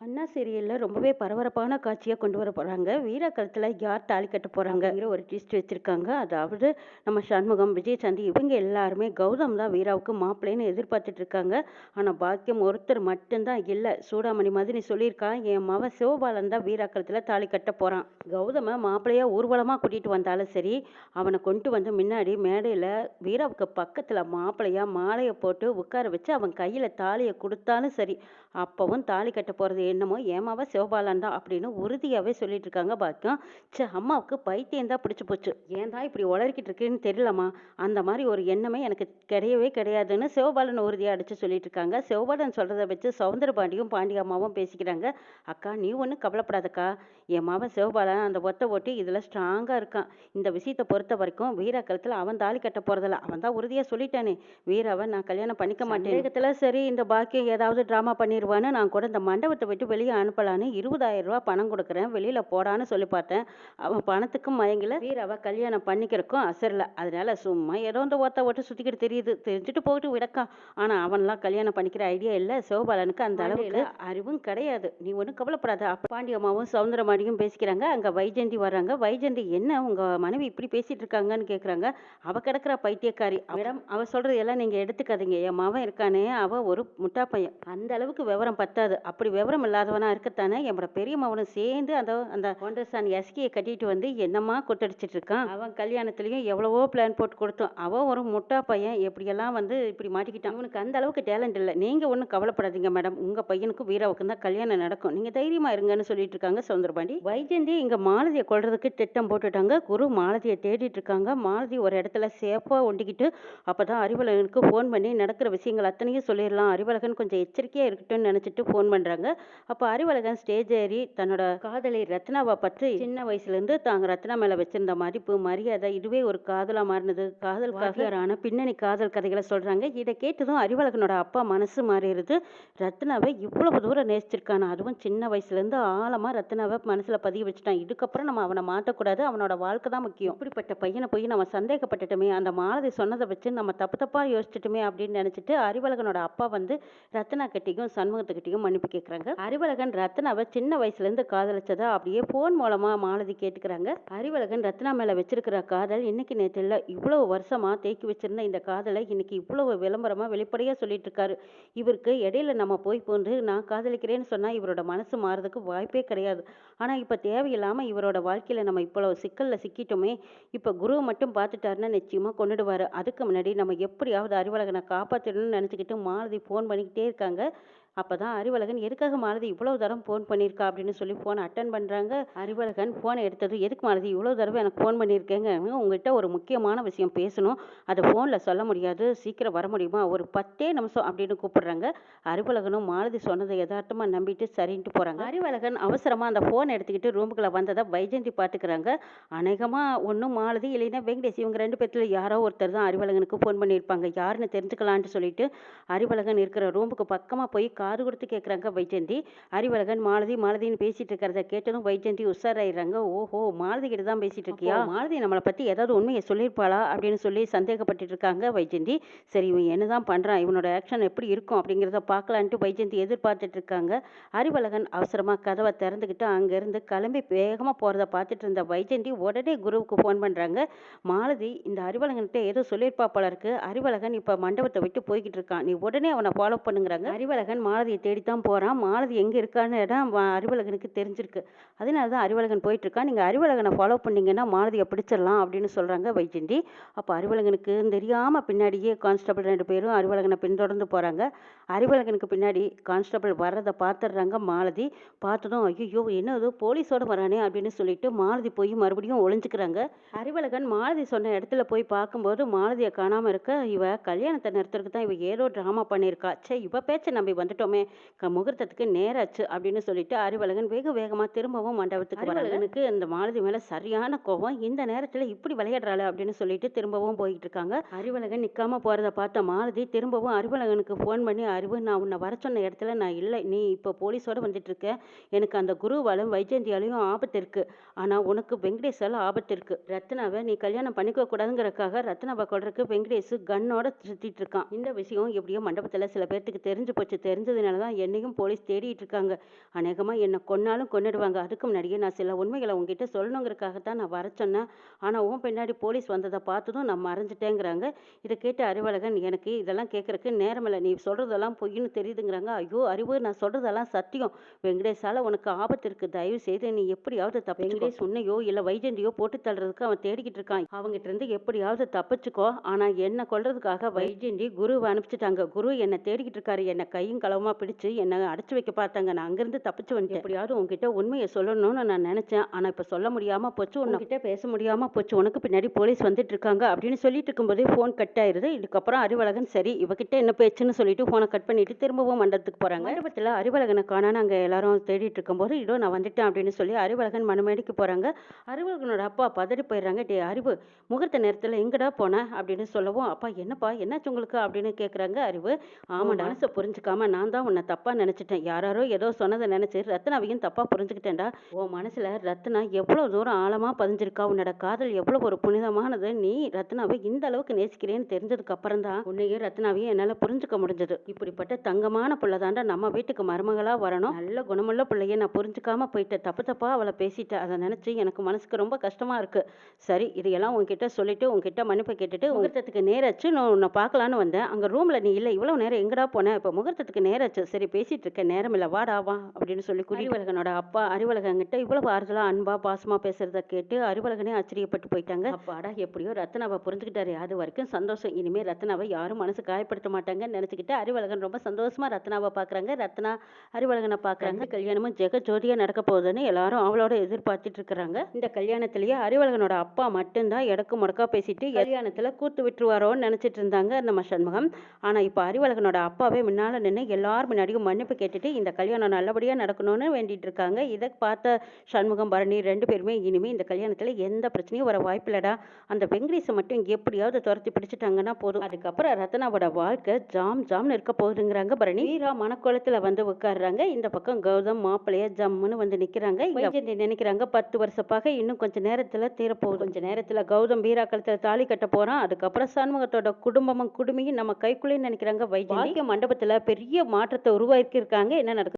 அண்ணா சீரியலில் ரொம்பவே பரபரப்பான காட்சியாக கொண்டு வர போகிறாங்க வீரக்கலத்தில் யார் தாலி கட்ட போகிறாங்கிற ஒரு ட்விஸ்ட் வச்சுருக்காங்க. அதாவது நம்ம சண்முகம் விஜயசாந்தி இவங்க எல்லாருமே கௌதம் தான் வீராவுக்கு மாப்பிள்ளைன்னு எதிர்பார்த்துட்டு இருக்காங்க. ஆனால் பாக்கியம் ஒருத்தர் மட்டும்தான் இல்லை சூடாமணி மாதிரி சொல்லியிருக்கா என் மவன் சிவபாலன் தான் வீராக்கலத்தில் தாலி கட்ட போகிறான் கௌதமை மாப்பிள்ளையாக ஊர்வலமாக கூட்டிகிட்டு வந்தாலும் சரி அவனை கொண்டு வந்து முன்னாடி மேடையில் வீராவுக்கு பக்கத்தில் மாப்பிள்ளையாக மாலையை போட்டு உட்கார வச்சு அவன் கையில் தாலியை கொடுத்தாலும் சரி அப்போவும் தாலி கட்ட போகிறது என்னமோ ஏமாவா சிவபாலன் தான் அப்படின்னு உறுதியாகவே சொல்லிட்டு இருக்காங்க பாக்கியம். ச்சே அம்மாவுக்கு பைத்தியம் தான் பிடிச்சி போச்சு. ஏன் தான் இப்படி உளறிக்கிட்டு இருக்குன்னு தெரியலம்மா. அந்த மாதிரி ஒரு எண்ணமே எனக்கு கிடையவே கிடையாதுன்னு சிவபாலன் உறுதியாக அடித்து சொல்லிட்டு இருக்காங்க சிவபாலன் சொல்கிறத வச்சு சவுந்தர பாண்டியும் பாண்டி அம்மாவும் பேசிக்கிறாங்க. அக்கா நீ ஒன்றும் கவலைப்படாதக்கா. என் மாவன் சிவபாலன் அந்த ஒத்த ஓட்டி இதில் ஸ்ட்ராங்காக இருக்கான். இந்த விஷயத்தை பொறுத்த வரைக்கும் வீராக்கலத்தில் அவன் தாலி கட்ட போகிறதில்ல அவன் தான் உறுதியாக சொல்லிட்டானே. வீராவை நான் கல்யாணம் பண்ணிக்க மாட்டேன். சரி இந்த பாக்கியம் ஏதாவது ட்ராமா பண்ணிடுவான்னு நான் கூட இந்த மண்டபத்தை விட்டு வெளியே அனுப்பலான்னு இருபதாயிரம் ரூபா பணம் கொடுக்குறேன். வெளியில் போடான்னு சொல்லி பார்த்தேன். அவன் பணத்துக்கும் மயங்கல. வீராவை கல்யாணம் பண்ணிக்கிறக்கும் அசரல. அதனால சும்மா ஏதோ இந்த ஒத்த ஓட்ட சுற்றிக்கிட்டு தெரியுது. தெரிஞ்சுட்டு போயிட்டு விடக்கா. ஆனால் அவன்லாம் கல்யாணம் பண்ணிக்கிற ஐடியா இல்லை. சிவபாலனுக்கு அந்த அளவுக்கு அறிவும் கிடையாது. நீ ஒன்றும் கவலைப்படாத. அப்ப பாண்டி அம்மாவும் சவுந்தரமாடியும் பேசிக்கிறாங்க. அங்கே வைஜெயந்தி வர்றாங்க வைஜெயந்தி என்ன உங்கள் மனைவி இப்படி பேசிட்டு இருக்காங்கன்னு கேட்குறாங்க அவ கிடக்குற பைத்தியக்காரி. மேடம் அவ சொல்றது எல்லாம் நீங்கள் எடுத்துக்காதீங்க. என் மவன் இருக்கானே. அவ ஒரு முட்டா பையன் அந்த அளவுக்கு விவரம் பத்தாது. அப்படி விவரம் இல்லாதவனாக இருக்கத்தானே? என்னோட பெரிய மவனும் சேர்ந்து அந்த அந்த ஒண்டர்சான் எஸ்கியை கட்டிட்டு வந்து என்னம்மா கொட்டடிச்சிட்டு இருக்கான் அவன் கல்யாணத்துலேயும் எவ்வளவோ பிளான் போட்டு கொடுத்தோம் அவன் ஒரு முட்டா பையன். எப்படியெல்லாம் வந்து இப்படி மாட்டிக்கிட்டான்? அவனுக்கு அந்த அளவுக்கு டேலண்ட் இல்லை. நீங்கள் ஒன்றும் கவலைப்படாதீங்க மேடம் உங்கள் பையனுக்கும் வீராவுக்கும் தான் கல்யாணம் நடக்கும். நீங்கள் தைரியமாக இருங்கன்னு சொல்லிட்டு இருக்காங்க சவுந்தரபாண்டி வைஜந்தி இங்கே மாலதியை கொள்றதுக்கு திட்டம் போட்டுட்டாங்க. குரு மாலதியை தேடிட்டு இருக்காங்க மாலதி ஒரு இடத்துல சேஃபாக ஒண்டிக்கிட்டு அப்பதான் அறிவழகனுக்கு ஃபோன் பண்ணி நடக்கிற விஷயங்கள் அத்தனையும் சொல்லிடலாம். அறிவழகன் கொஞ்சம் எச்சரிக்கையாக இருக்கட்டும்னு நினச்சிட்டு ஃபோன் பண்ணுறாங்க அப்போ அறிவழகன் ஸ்டேஜ் ஏறி தன்னோட காதலி ரத்னாவை பற்றி சின்ன வயசுல இருந்து தாங்க ரத்னா மேல வச்சிருந்த மதிப்பு மரியாதை இதுவே ஒரு காதலா மாறினது. காதல் காதலரான பின்னணி காதல் கதைகளை சொல்றாங்க. இதை கேட்டதும் அறிவழகனோட அப்பா மனசு மாறிடுது. ரத்னாவை இவ்வளவு தூரம் நேசிச்சிருக்கான அதுவும் சின்ன வயசுல இருந்து ஆழமா ரத்னாவை மனசுல பதிய வச்சுட்டான். இதுக்கப்புறம் நம்ம அவனை மாட்டக்கூடாது அவனோட வாழ்க்கை தான் முக்கியம். இப்படிப்பட்ட பையனை போய் நம்ம சந்தேகப்பட்டுட்டோமே அந்த மாலதி சொன்னதை வச்சு நம்ம தப்பு தப்பா யோசிச்சுட்டுமே அப்படின்னு நினைச்சிட்டு அறிவழகனோட அப்பா வந்து ரத்னா கிட்டையும் சண்முகத்துக்கிட்டையும் மன்னிப்பு கேட்குறாங்க அறிவழகன் ரத்னாவை சின்ன வயசுல இருந்து காதலிச்சதா? அப்படியே ஃபோன் மூலமா மாலதி கேட்டுக்கிறாங்க. அறிவழகன் ரத்னா மேல வச்சிருக்கிற காதல் இன்னைக்கு நேற்று இல்லை இவ்வளவு வருஷமா தேக்கி வச்சிருந்த இந்த காதலை இன்னைக்கு இவ்வளவு விளம்பரமா வெளிப்படையா சொல்லிட்டு இருக்காரு இவருக்கு இடையில நம்ம போய் போன்று நான் காதலிக்கிறேன்னு சொன்னா இவரோட மனசு மாறதுக்கு வாய்ப்பே கிடையாது. ஆனா இப்ப தேவையில்லாம இவரோட வாழ்க்கையில நம்ம இவ்வளவு சிக்கல்ல சிக்கிட்டோமே இப்ப குரு மட்டும் பார்த்துட்டாருன்னா நிச்சயமா கொண்டுடுவாரு. அதுக்கு முன்னாடி நம்ம எப்படியாவது அறிவழகனை காப்பாற்றணும்னு நினைச்சுக்கிட்டு மாலதி ஃபோன் பண்ணிக்கிட்டே இருக்காங்க. அப்பதான் அறிவழகன் எதுக்காக மாலதி இவ்வளவு தரம் ஃபோன் பண்ணியிருக்கா? அப்படின்னு சொல்லி ஃபோனை அட்டன் பண்றாங்க. அறிவழகன் ஃபோனை எடுத்தது எதுக்கு மாலதி? இவ்வளவு தடவை எனக்கு ஃபோன் பண்ணியிருக்கேங்க. உங்ககிட்ட ஒரு முக்கியமான விஷயம் பேசணும். அதை ஃபோனில் சொல்ல முடியாது. சீக்கிரம் வர முடியுமா? ஒரு பத்தே நிமிஷம் அப்படின்னு கூப்பிடுறாங்க. அறிவழகனும் மாலதி சொன்னதை யதார்த்தமா நம்பிட்டு சரின்ட்டு போறாங்க. அறிவழகன் அவசரமா அந்த ஃபோன் எடுத்துக்கிட்டு ரூமுக்குள்ள வந்ததை வைஜந்தி பார்த்துக்கிறாங்க. அநேகமா ஒன்றும் மாலதி இல்லைன்னா வெங்கடேஷ் இவங்க ரெண்டு பேர்த்துல யாரோ ஒருத்தர் தான் அறிவழகனுக்கு ஃபோன் பண்ணியிருப்பாங்க. யாருன்னு தெரிஞ்சுக்கலான்ட்டு சொல்லிட்டு அறிவழகன் இருக்கிற ரூமுக்கு பக்கமா போய் காது கொடுத்து கேட்குறாங்க வைஜெயந்தி. அறிவழகன் மாலதி மாலதின்னு பேசிட்டு இருக்கிறத கேட்டதும் வைஜெயந்தி உஷாராயிடுறாங்க. ஓஹோ மாலதி கிட்ட தான் பேசிட்டு இருக்கியா மாலதி நம்மளை பத்தி ஏதாவது உண்மையை சொல்லியிருப்பாளா அப்படின்னு சொல்லி சந்தேகப்பட்டுட்டு இருக்காங்க வைஜெயந்தி. சரி இவன் என்னதான் பண்றான்? இவனோட ஆக்ஷன் எப்படி இருக்கும் அப்படிங்கிறத பார்க்கலான்ட்டு வைஜெயந்தி எதிர்பார்த்துட்டு இருக்காங்க அறிவழகன் அவசரமா கதவை திறந்துக்கிட்டு அங்கிருந்து கிளம்பி வேகமா போறத பார்த்துட்டு இருந்த வைஜெயந்தி உடனே குருவுக்கு ஃபோன் பண்றாங்க. மாலதி இந்த அறிவழகன்கிட்ட ஏதோ சொல்லியிருப்பா போல இருக்கு. அறிவழகன் இப்ப மண்டபத்தை விட்டு போய்கிட்டு இருக்கான் நீ உடனே அவனை ஃபாலோ பண்ணுங்கிறாங்க. அறிவழகன் மாலதியை தேடித்தான் போகிறான் மாலதி எங்கே இருக்கான்னு இடம் அறிவழகனுக்கு தெரிஞ்சிருக்கு. அதனால தான் அறிவழகன் போயிட்டுருக்கான். நீங்கள் அறிவழகனை ஃபாலோ பண்ணீங்கன்னா மாலதியை பிடிச்சிடலாம் அப்படின்னு சொல்கிறாங்க வைஜெண்டி. அப்போ அறிவழகனுக்கு தெரியாமல் பின்னாடியே கான்ஸ்டபிள் ரெண்டு பேரும் அறிவழகனை பின்தொடர்ந்து போகிறாங்க அறிவழகனுக்கு பின்னாடி கான்ஸ்டபிள் வர்றதை பார்த்துடுறாங்க மாலதி. பார்த்ததும் ஐயோ என்ன இது? போலீஸோட வரானே அப்படின்னு சொல்லிட்டு மாலதி போய் மறுபடியும் ஒளிஞ்சுக்கிறாங்க. அறிவழகன் மாலதி சொன்ன இடத்துல போய் பார்க்கும்போது மாலதியை காணாமல் இருக்க இவ கல்யாணத்தை நிறுத்துறதுக்கு தான் இவ ஏதோ ட்ராமா பண்ணியிருக்கா. ச்சே இவ பேச்சை நம்பி வந்துட்டோமே முகூர்த்தத்துக்கு நேராச்சு அப்படின்னு சொல்லிட்டு அறிவழகன் வேக வேகமா திரும்பவும் மண்டபத்துக்கு அறிவழகனுக்கு இந்த மாலதி மேல சரியான கோபம். இந்த நேரத்துல இப்படி விளையாடுறாள் அப்படின்னு சொல்லிட்டு திரும்பவும் போயிட்டு இருக்காங்க. அறிவழகன் நிக்காம போகிறத பார்த்த மாலதி திரும்பவும் அறிவழகனுக்கு ஃபோன் பண்ணி அறிவு நான் உன்னை வர சொன்ன இடத்துல நான் இல்லை. நீ இப்போ போலீஸோட வந்துட்டு இருக்க. எனக்கு அந்த குருவாலும் வைஜெயந்தியாலையும் ஆபத்து இருக்கு. ஆனா உனக்கு வெங்கடேஷால் ஆபத்து இருக்கு. ரத்னாவை நீ கல்யாணம் பண்ணிக்க கூடாதுங்கிறக்காக ரத்னாவை கொள்றதுக்கு வெங்கடேஷ் கன்னோட சுத்திட்டு இருக்கான். இந்த விஷயம் எப்படியோ மண்டபத்துல சில பேர்த்துக்கு தெரிஞ்சு போச்சு. தெரிஞ்ச இருந்ததுனால தான் என்னையும் போலீஸ் தேடிட்டு இருக்காங்க. அநேகமாக என்னை கொன்னாலும் கொன்னுடுவாங்க. அதுக்கு முன்னாடியே நான் சில உண்மைகளை உங்ககிட்ட சொல்லணுங்கிறதுக்காக தான் நான் வர சொன்னேன். ஆனால் உன் பின்னாடி போலீஸ் வந்ததை பார்த்ததும் நான் மறைஞ்சிட்டேங்கிறாங்க இதை கேட்ட அறிவழகன் எனக்கு இதெல்லாம் கேட்கறக்கு நேரமில்லை. நீ சொல்கிறதெல்லாம் பொய்ன்னு தெரியுதுங்கிறாங்க. ஐயோ அறிவு நான் சொல்கிறதெல்லாம் சத்தியம். வெங்கடேஷால் உனக்கு ஆபத்து இருக்குது தயவு செய்து நீ எப்படியாவது தப்பு வெங்கடேஷ் உன்னையோ இல்லை வைஜெண்டியோ போட்டு தள்ளுறதுக்கு அவன் தேடிக்கிட்டு இருக்கான். அவங்ககிட்ட இருந்து எப்படியாவது தப்பிச்சுக்கோ. ஆனால் என்னை கொள்றதுக்காக வைஜெண்டி குருவை அனுப்பிச்சிட்டாங்க. குரு என்னை தேடிக்கிட்டு இருக்காரு. என்னை கையும் களவும் பிடிச்சு என்னை அடைச்சு வைக்க பார்த்தாங்க. நான் அங்கிருந்து தப்பிச்சு வந்துட்டேன் எப்படியாவது உங்ககிட்ட உண்மையை சொல்லணும்னு நான் நினைச்சேன். ஆனால் இப்போ சொல்ல முடியாம போச்சு. உன்கிட்ட பேச முடியாம போச்சு. உனக்கு பின்னாடி போலீஸ் வந்துட்டு இருக்காங்க அப்படின்னு சொல்லிட்டு இருக்கும்போதே ஃபோன் கட் ஆயிருது. இதுக்கப்புறம் அறிவழகன் சரி இவகிட்ட என்ன பேச்சுன்னு சொல்லிட்டு ஃபோனை கட் பண்ணிட்டு திரும்பவும் மண்டபத்துக்கு போறாங்க. மண்டபத்தில் அறிவழகனை காணான்னு அங்கே எல்லாரும் தேடிட்டு இருக்கும்போது இதோ நான் வந்துட்டேன் அப்படின்னு சொல்லி அறிவழகன் மனமேடிக்கு போறாங்க. அறிவழகனோட அப்பா பதறி போயிடுறாங்க. டே அறிவு முகூர்த்த நேரத்தில் எங்கடா போன? அப்படின்னு சொல்லவும் அப்பா என்னப்பா? என்னாச்சு உங்களுக்கு? அப்படின்னு கேட்குறாங்க அறிவு ஆமாடா மனசை புரிஞ்சுக்காம நான் தான் உன்னை தப்பா நினைச்சிட்டேன். யாராரோ ஏதோ சொன்னதை நினைச்சு ரத்னாவையும் தப்பா புரிஞ்சுக்கிட்டேன்டா. உன் மனசுல ரத்னா எவ்வளவு தூரம் ஆழமா பதிஞ்சிருக்கா? உன்னோட காதல் எவ்வளவு ஒரு புனிதமானது? நீ ரத்னாவை இந்த அளவுக்கு நேசிக்கிறேன்னு தெரிஞ்சதுக்கு அப்புறம் தான் உன்னையும் ரத்னாவையும் என்னால புரிஞ்சுக்க முடிஞ்சது. இப்படிப்பட்ட தங்கமான புள்ள தாண்டா நம்ம வீட்டுக்கு மருமகளா வரணும். நல்ல குணமுள்ள பிள்ளைய நான் புரிஞ்சுக்காம போயிட்டேன் தப்பு தப்பா அவளை பேசிட்டேன் அதை நினைச்சு எனக்கு மனசுக்கு ரொம்ப கஷ்டமா இருக்கு. சரி இதையெல்லாம் உன்கிட்ட சொல்லிட்டு உன்கிட்ட மன்னிப்பு கேட்டுட்டு முகூர்த்தத்துக்கு நேராச்சு நான் உன்னை பார்க்கலான்னு வந்தேன். அங்க ரூம்ல நீ இல்லை இவ்வளவு நேரம் எங்கடா போன? இப்போ முகூர்த்தத்துக்கு நேராச்சு சரி பேசிட்டு இருக்க நேரம் இல்லை வாடா வா அப்படின்னு சொல்லி அறிவழகனோட அப்பா அறிவழகன்கிட்ட இவ்வளவு ஆறுதலா அன்பா பாசமா பேசுறத கேட்டு அறிவழகனே ஆச்சரியப்பட்டு போயிட்டாங்க. அப்பாடா எப்படியோ ரத்னாவை புரிஞ்சுக்கிட்டாரு அது வரைக்கும் சந்தோஷம். இனிமே ரத்னாவை யாரும் மனசு காயப்படுத்த மாட்டாங்கன்னு நினைச்சுக்கிட்டு அறிவழகன் ரொம்ப சந்தோஷமா ரத்னாவை பாக்குறாங்க. ரத்னா அறிவழகனை பாக்குறாங்க. கல்யாணமும் ஜெக ஜோதியா நடக்க போகுதுன்னு எல்லாரும் அவளோட எதிர்பார்த்துட்டு இருக்கிறாங்க. இந்த கல்யாணத்திலேயே அறிவழகனோட அப்பா மட்டும்தான் எடக்கு முடக்கா பேசிட்டு கல்யாணத்துல கூத்து விட்டுருவாரோன்னு நினைச்சிட்டு இருந்தாங்க நம்ம சண்முகம். ஆனா இப்ப அறிவழகனோட அப்பாவே முன்னால நின்று எல்லார் முன்னாடியும் மன்னிப்பு கேட்டுட்டு இந்த கல்யாணம் நல்லபடியா நடக்கணும்னு வேண்டிட்டு இருக்காங்க இதை பார்த்த சண்முகம் பரணி ரெண்டு பேருமே இனிமே இந்த கல்யாணத்துல எந்த பிரச்சனையும் வர வாய்ப்பில்லடா. அந்த வெங்கடேஷை மட்டும் எப்படியாவது துரத்தி பிடிச்சிட்டாங்கன்னா போதும். அதுக்கப்புறம் ரத்னாவோட வாழ்க்கை ஜாம் ஜாம்னு இருக்க போகுதுங்கிறாங்க பரணி. வீரா மனக்கோலத்துல வந்து உட்காடுறாங்க இந்த பக்கம் கௌதம் மாப்பிள்ளைய ஜம்முன்னு வந்து நிக்கிறாங்க. வைஜெயந்தி நினைக்கிறாங்க. பத்து வருஷ பகை இன்னும் கொஞ்ச நேரத்துல தீரப்போகுது. கொஞ்ச நேரத்துல கௌதம் வீரா கழுத்துல தாலி கட்ட போறான். அதுக்கப்புறம் சண்முகத்தோட குடும்பமும் குடுமியும் நம்ம கைக்குள்ளே நினைக்கிறாங்க வைஜெயந்தி மண்டபத்துல பெரிய மாற்றத்தை உருவாக்கியிருக்காங்க என்ன நடக்குது?